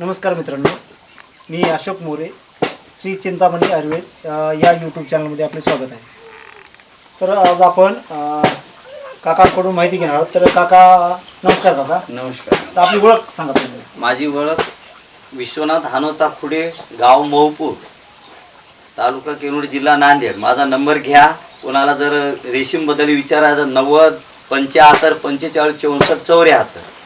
नमस्कार मित्रांनो मी अशोक मोरे श्री चिंतामणी आयुर्वेद या यूट्यूब चॅनलमध्ये आपले स्वागत आहे. तर आज आपण काकांकडून माहिती घेणार आहोत. तर काका नमस्कार काका. नमस्कार. तर आपली ओळख सांगा तुम्ही. माझी ओळख विश्वनाथ हानोता खुडे गाव मौपूर तालुका केनूर जिल्हा नांदेड. माझा नंबर घ्या. कोणाला जर रेशीमबद्दल विचारायचं नव्वद पंच्याहत्तर पंचेचाळीस चौसष्ट चौऱ्याहत्तर.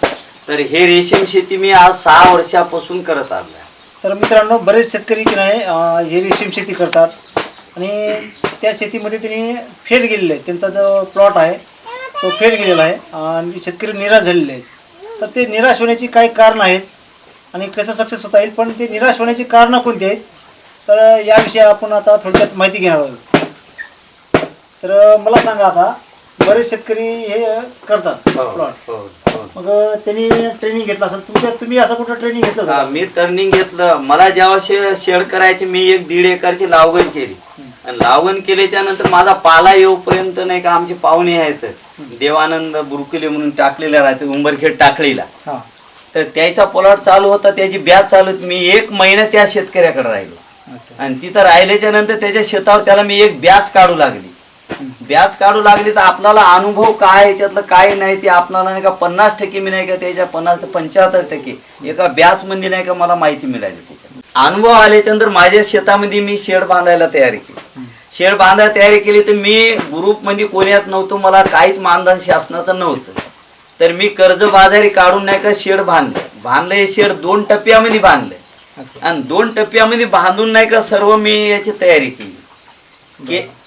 तर हे रेशीम शेती मी आज सहा वर्षापासून करत आलो आहे तर मित्रांनो बरेच शेतकरी की नाही अ, हे रेशीम शेती करतात. आणि त्या शेतीमध्ये त्यांनी फेल गेलेले आहेत. त्यांचा जो प्लॉट आहे तो फेल गेलेला आहे. आणि शेतकरी निराश झालेले आहेत. तर ते निराश होण्याची काही कारणं आहेत आणि कसं सक्सेस होता येईल? पण ते निराश होण्याची कारणं कोणती आहेत? तर याविषयी आपण आता थोडक्यात माहिती घेणार आहोत. तर मला सांगा आता बरेच शेतकरी हे करतात प्लॉट हो. मग त्यांनी ट्रेनिंग घेतलं असेल. तुमच्या तुम्ही असं कुठं ट्रेनिंग घेतलं हा, का मी टर्निंग घेतलं. मला जेव्हा शे शेड करायची मी एक दीड एकरची लावगण केली. आणि लावगण केल्याच्यानंतर माझा पाला येऊपर्यंत नाही का आमचे पाहुणे आहेत. देवानंद बुरकुले म्हणून टाकलेला राहते उंबरखेड टाकळीला. हां. तर त्याचा प्लॉट चालू होता त्याची ब्याज चालू होती. मी एक महिना त्या शेतकऱ्याकडे राहिलो. अच्छा. आणि तिथं राहिल्याच्या नंतर त्याच्या शेतावर त्याला मी एक ब्याज काढू लागली. ब्याज काढू लागली तर आपल्याला अनुभव काय याच्यातलं काय नाही. ते आपल्याला नाही का पन्नास टक्के मी नाही का? त्याच्या पन्नास ते पंच्याहत्तर टक्के. एका ब्याजमध्ये नाही का मला माहिती मिळाली त्याच्या अनुभव आल्याच्यानंतर माझ्या शेतामध्ये मी शेड बांधायला तयारी केली. शेड बांधायला तयारी केली तर मी ग्रुपमध्ये कोण्यात नव्हतो. मला काहीच मानधन शासनाचं नव्हतं. तर मी कर्ज बाजारी काढून नाही का शेड बांधलं. बांधलं हे शेड दोन टप्प्यामध्ये बांधलं. आणि दोन टप्प्यामध्ये बांधून नाही का सर्व मी याची तयारी केली.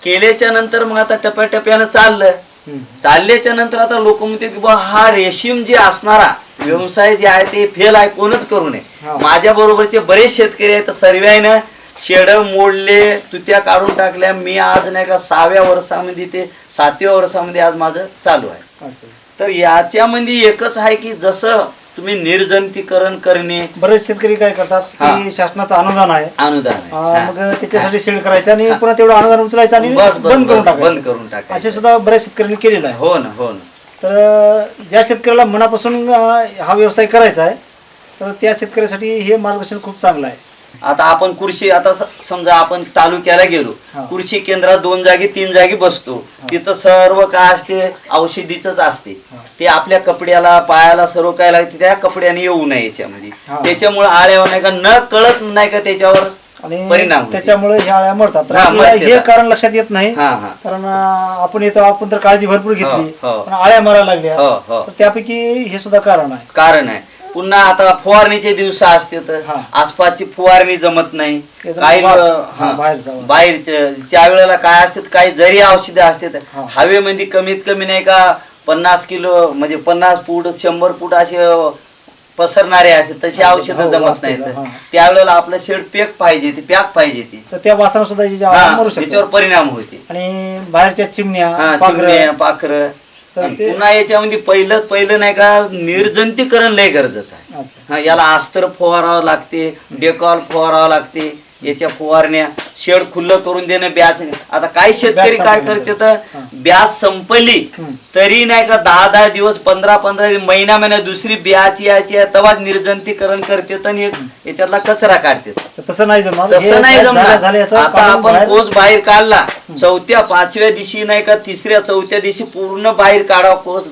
केल्याच्यानंतर मग आता टप्प्याटप्प्यानं चाललं. चालल्याच्या नंतर आता लोक म्हणते की बा हा रेशीम जे असणारा व्यवसाय जे आहे ते फेल आहे कोणच करू नये. माझ्या बरोबरचे बरेच शेतकरी आहेत सर्वांना शेड मोडले तुत्या काढून टाकल्या. मी आज नाही का सहाव्या वर्षामध्ये ते सातव्या वर्षामध्ये आज माझं चालू आहे. तर याच्यामध्ये एकच आहे की जसं तुम्ही निर्जंतीकरण करणे बरेच शेतकरी काय करतात हा. की शासनाचं अनुदान आहे. अनुदान आहे. अं, हा. मग त्याच्यासाठी शेड करायचं आणि पुन्हा तेवढं अनुदान उचलायचं आणि बस बस बंद करून बस, टाकायचं. बंद करून टाकायचं. असे सुद्धा बऱ्याच शेतकऱ्यांनी केलेलं आहे. हो ना हो ना. तर अं, ज्या शेतकऱ्याला मनापासून अं, हा व्यवसाय करायचा आहे तर त्या शेतकऱ्यासाठी हे मार्गदर्शन खूप चांगलं आहे. आता आपण कृषी आता स- समजा आपण तालुक्याला गेलो हा. कृषी केंद्रात दोन जागी तीन जागी बसतो तिथं सर्व काय असते औषधीच असते हा. ते आपल्या कपड्याला पायाला सर्व काय लागते त्या कपड्याने येऊ नये याच्यामध्ये हा. त्याच्यामुळे आळ्यावर नाही का न कळत नाही का त्याच्यावर आणि परिणाम होते. त्याच्यामुळे ह्या आळ्या मरतात तर हा, आपल्याला मरतात. हे कारण लक्षात येत नाही हा हा कारण अं, आपण येतो आपण तर काळजी भरपूर घेतली हो, हो. पण आळ्या मारायला लागल्या हो हो तर त्यापैकी हे सुद्धा कारण आहे कारण आहे पुन्हा आता फवारणीचे दिवस असते तर हा. आसपासची फवारणी जमत नाही. त्याचा काही वास, हा, बाहेरचा त्या वेळेला काय असतात काही जरी औषधं असतात हा. हवेमध्ये कमीत कमी नाही का पन्नास किलो म्हणजे पन्नास फूट शंभर फूट असे पसरणारे असतात तशी औषधं हो, जमत नाहीत. त्यावेळेला आपलं शेड पॅक पाहिजे ती पॅक पाहिजे ती. तर त्या वासानं सुद्धा जी आळ्या हा, मरू त्याच्यावर शकतात परिणाम होते. आणि बाहेरच्या चिमण्या हा पाखरं, चिमण्या पाखरं. आणि ते- पुन्हा याच्यामध्ये पहिलं पहिलं नाही का निर्जंतीकरण लय गरजेचं आहे. अच्छा. हा याला अस्तर फवारावं लागते डेकॉल फवारावं लागते. याच्या फवारण्या शेड खुल्लं करून देणं ब्याज. आता काही शेतकरी काय करते तर हा. ब्याज संपली. तरी नाही का दहा दहा दिवस पंधरा पंधरा महिना महिना दुसरी ब्याज याची आहे, तेव्हाच निर्जंतीकरण करते आणि याच्यातला कचरा काढते. तर तसं नाही तसं नाही जमणार. आता आपण कोस बाहेर काढला चौथ्या पाचव्या दिवशी नाही का तिसऱ्या चौथ्या दिवशी पूर्ण बाहेर काढा कोस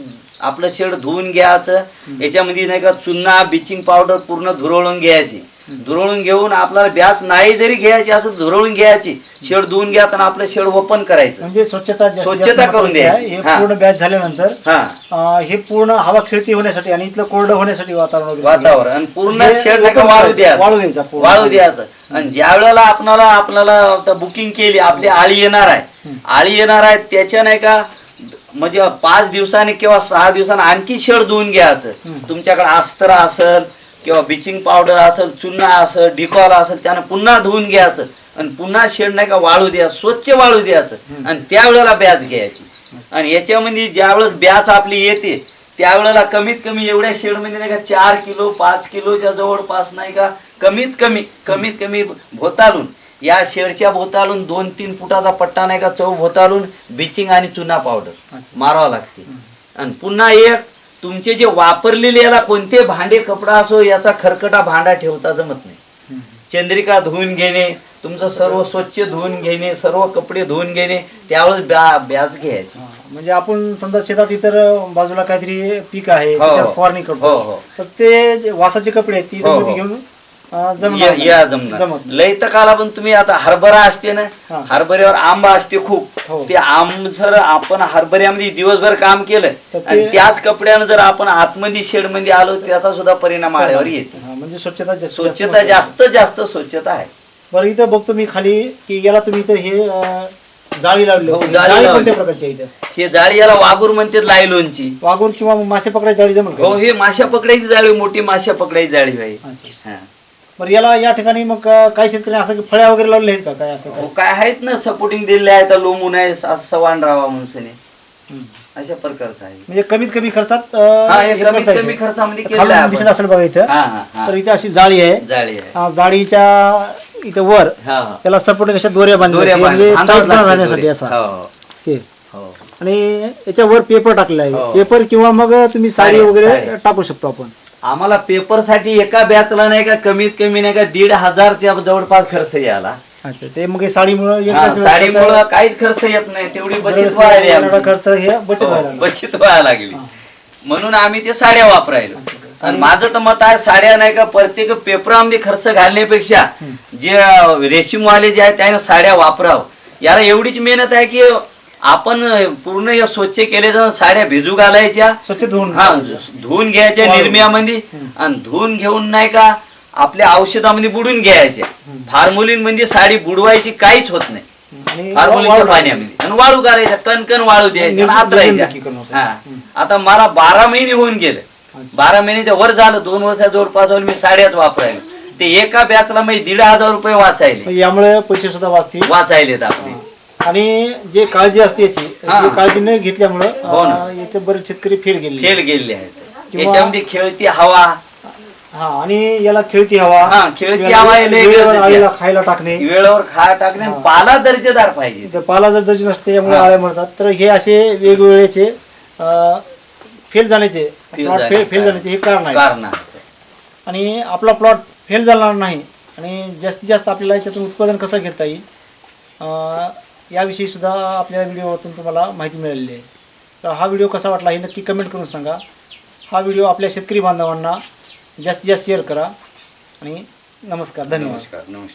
आपलं शेड धुवून घ्यायचं. याच्यामध्ये नाही का चुन्ना ब्लिचिंग पावडर पूर्ण धुरळून घ्यायची. धुरळून घेऊन आपल्याला ब्यास नाही जरी घ्यायची असं धुरळून घ्यायची शेड धुवून घ्या आणि आपलं शेड ओपन करायचं. म्हणजे स्वच्छता स्वच्छता जास्त करून महत्त्वाची आहे. द्यायची. हे हा. पूर्ण बॅच झाल्यानंतर हा. अं, हे पूर्ण हवा खेळती होण्यासाठी आणि इथलं कोरडं होण्यासाठी वातावरण वगैरे वातावरण आणि पूर्ण हे शेड open वाळू करायचं, द्यायचं. वाळू द्यायचा पूर्ण. वाळू द्यायचं. आणि ज्या वेळेला आपणाला आपल्याला बुकिंग केली आपली आळी येणार आहे. आळी येणार आहे त्याच्या नाही का म्हणजे पाच दिवसांनी किंवा सहा दिवसांनी आणखी शेड धुवून घ्यायचं. तुमच्याकडे अस्तर असेल किंवा ब्लिचिंग पावडर असेल चुन्ना असेल डिकॉल असेल त्यानं पुन्हा धुवून घ्यायचं आणि पुन्हा शेड नाही का वाळू द्यायचं स्वच्छ वाळू द्यायचं आणि त्यावेळेला ब्याज घ्यायची. आणि याच्यामध्ये ज्यावेळेस ब्याच आपली येते त्यावेळेला कमीत कमी एवढ्या शेडमध्ये नाही का चार किलो पाच किलोच्या जवळपास नाही का कमीत कमी कमीत कमी भोतालून या शेडच्या भोतालून दोन तीन फुटाचा पट्टा नाही का चौ भोतालून ब्लिचिंग आणि चुना पावडर. मारावं लागते. आणि पुन्हा एक तुमचे जे वापरलेले याला कोणते भांडे कपडा असो याचा खरकटा भांडा ठेवता जमत नाही चंद्रिका धुवून घेणे तुमचं सर्व स्वच्छ धुवून घेणे सर्व कपडे धुवून घेणे त्यावेळेस ब्या ब्याज घ्यायचं म्हणजे आपण समजा शेतात इतर बाजूला काहीतरी पीक आहे हो, त्याच्यावर. फवारणी हो, करतो हो. तर ते जे वासाचे कपडे आहेत ती. घेऊन या जमणार. लय तर काला पण तुम्ही आता हरभरा असते ना. हरभऱ्यावर आंबा असते खूप हो. ते आंब जर आपण हरभऱ्यामध्ये दिवसभर काम केलं आणि त्याच कपड्यानं जर आपण आतमध्ये शेडमध्ये आलो त्याचा सुद्धा परिणाम आळ्यावर येते हा, म्हणजे स्वच्छता स्वच्छता जास्त जास्त स्वच्छता आहे बरं इथं बघतो मी खाली की याला तुम्ही इथं हे जाळी लावली हो. जाळी. कोणत्या प्रकारची इथं हे जाळी याला वाघूर म्हणतात लायलोनची वाघूर किंवा मासे पकडायची जाळी जमेल? हो हे माशा पकडायची जाळी मोठी माशा पकडायची जाळी आहे हा. बरं याला या ठिकाणी मग काही शेतकरी असं की फळ्या वगैरे लावले आहेत का काय असं काय हो, काय आहेत ना सपोर्टिंग दिलेले आहेत लोमून आहे असं सवान राहावा म्हणून हम्म. अशा प्रकारचं आहे म्हणजे कमीत कमी खर्चात अं, हा हे हे कमीत करता कमी येतं. खर्चामध्ये तर केलेलं खालून आहे दिसत आपण. असेल बघा इथं हा हा हा तर इथे अशी जाळी आहे जाळी आहे हा, जाळीच्या इथं वर हा हा. त्याला सपोर्ट कशा दोऱ्या बांधल्या दोऱ्या आहेत. म्हणजे बांध- टाईट बांधावं लागतं राहण्यासाठी. असा हो, हे. हो. आणि याच्यावर पेपर टाकलेला आहे हो. पेपर किंवा मग तुम्ही साडी साडी, वगैरे साडी. टाकू शकतो आपण आम्हाला पेपरसाठी एका बॅचला नाही का कमीत कमी नाही का दीड हजारच्या जवळपास खर्च याला अच्छा ते मग साडीमुळं साडीमुळं काहीच खर्च येत नाही तेवढी बचत व्हायला लागली. खर्च हे बचत हो, व्हायला लागला. बचत व्हायला लागली. म्हणून आम्ही ते साड्या वापरायलो. आणि माझं तर मत आहे साड्या नाही का प्रत्येक पेपरामध्ये खर्च घालण्यापेक्षा जे रेशीमवाले जे आहेत त्याने साड्या वापरावं. याला एवढीच मेहनत आहे की आपण पूर्ण हे स्वच्छ केले जाऊन साड्या भिजू घालायच्या. स्वच्छ धुवून हा धुवून घ्यायच्या. निर्म्यामध्ये. आणि धुवून घेऊन नाही का आपल्या औषधामध्ये बुडून घ्यायच्या. फार्मुलिन साडी बुडवायची काहीच होत नाही. फार्मुलिनच्या वाळू- पाण्यामध्ये. आणि वाळू करायच्या कणकण वाळू द्यायच्या राहायच्या. होतं. हा. आता मला बारा महिने होऊन गेले. बारा महिन्याच्या वर झालं दोन वर्षा जवळपास मी साड्याच वापरायला. ते एका बॅचला मी दीड हजार रुपये वाचायले. यामुळे पैसे सुद्धा वाचतील. वाचायलेत आपले. आणि जे काळजी असते याची हा. जी काळजी न घेतल्यामुळं हो ना. अं, याचे बरेच शेतकरी फेल गेले फेल गेलेले आहेत किंवा- याच्यामध्ये खेळती हवा हा आणि याला खेळती हवा हा, खेळती हवा हे लय वेळेवर गरजेची आहे. आईला खायला टाकणे वेळेवर खा टाकणे आणि पाला दर्जेदार पाहिजे इथं पाला जर दर्जा नसते यामुळे हा. आळ्या म्हणतात तर हे असे वेगवेगळेचे फेल जाण्याचे Fail प्लॉट फेल जाण्याचे हे कारण आहे कारण आहे. आणि आपला प्लॉट फेल झाला नाही आणि जास्तीत जास्त आपल्याला याच्यातून उत्पादन कसं घेता येईल अं, याविषयी सुद्धा आपल्या व्हिडिओतून तुम्हाला माहिती मिळालेली आहे. तर हा व्हिडिओ कसा वाटला हे नक्की कमेंट करून सांगा. हा व्हिडिओ आपल्या शेतकरी बांधवांना जास्तीत जास्त शेअर करा. आणि नमस्कार धन्यवाद. नमस्कार नमस्कार.